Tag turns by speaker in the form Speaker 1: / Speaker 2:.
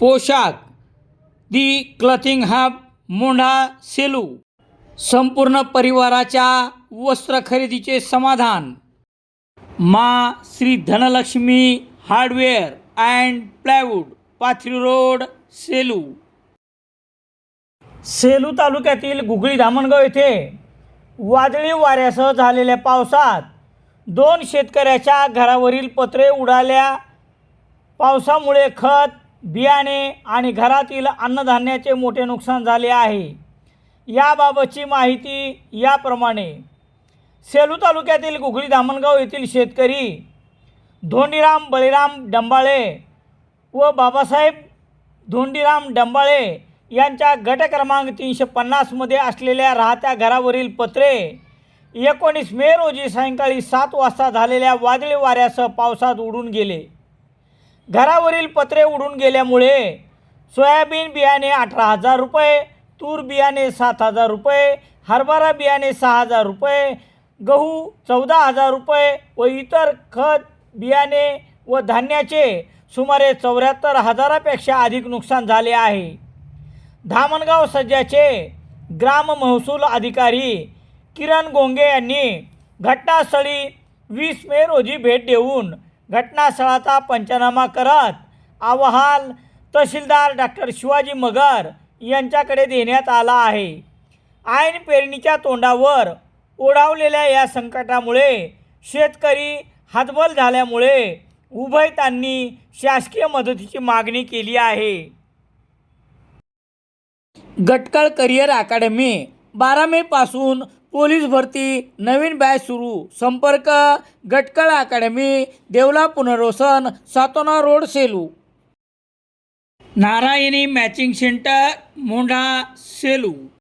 Speaker 1: पोशाख. The clothing hub Mondha Selu. संपूर्ण परिवाराच्या वस्त्र खरेदीचे समाधान. मा Shri Dhanalakshmi hardware and plywood Pathri road Selu. Selu तालुक्यातील गुगळी धामणगाव येथे वादळी वाऱ्यासह झालेल्या पावसात दोन शेतकऱ्याच्या घरावरील पत्रे उडाल्या. पावसामुळे खत बियाणे आणि घरातील अन्नधान्याचे मोठे नुकसान झाले आहे. याबाबतची माहिती याप्रमाणे सेलू तालुक्यातील गुगळी धामणगाव येथील शेतकरी धोंडीराम बळीराम डंबाळे व बाबासाहेब धोंडीराम डंबाळे यांच्या गट क्रमांक तीनशे पन्नासमध्ये असलेल्या राहत्या घरावरील पत्रे एकोणीस मे रोजी सायंकाळी सात वाजता झालेल्या वादळी वाऱ्यासह पावसात उडून गेले. घरावरील पत्रे उडून गेल्यामुळे सोयाबीन बियाणे अठरा हजार रुपये तूर बियाणे सात हजार रुपये हरभरा बियाणे सहा हजार रुपये गहू चौदा हजार रुपये व इतर खत बियाणे व धान्याचे सुमारे चौऱ्याहत्तर हजारापेक्षा अधिक नुकसान झाले आहे. धामणगाव सज्जाचे ग्राम महसूल अधिकारी किरण गोंगे यांनी घटनास्थळी वीस मे रोजी भेट देऊन घटनास्थळाचा पंचनामा करत अहवाल तहसीलदार डॉक्टर शिवाजी मगर यांच्याकडे देण्यात आला आहे. ऐन पेरणीच्या तोंडावर ओढावलेल्या या संकटामुळे शेतकरी हातबल झाल्यामुळे उभयतांनी शासकीय मदतीची मागणी केली आहे. गटकळ करिअर अकॅडमी बारा मे पासून पोलीस भरती नवीन बॅच सुरू संपर्क गटकळ अकॅडमी देवला पुनर्वसन Satona road Selu. Narayani matching centre Mondha Selu.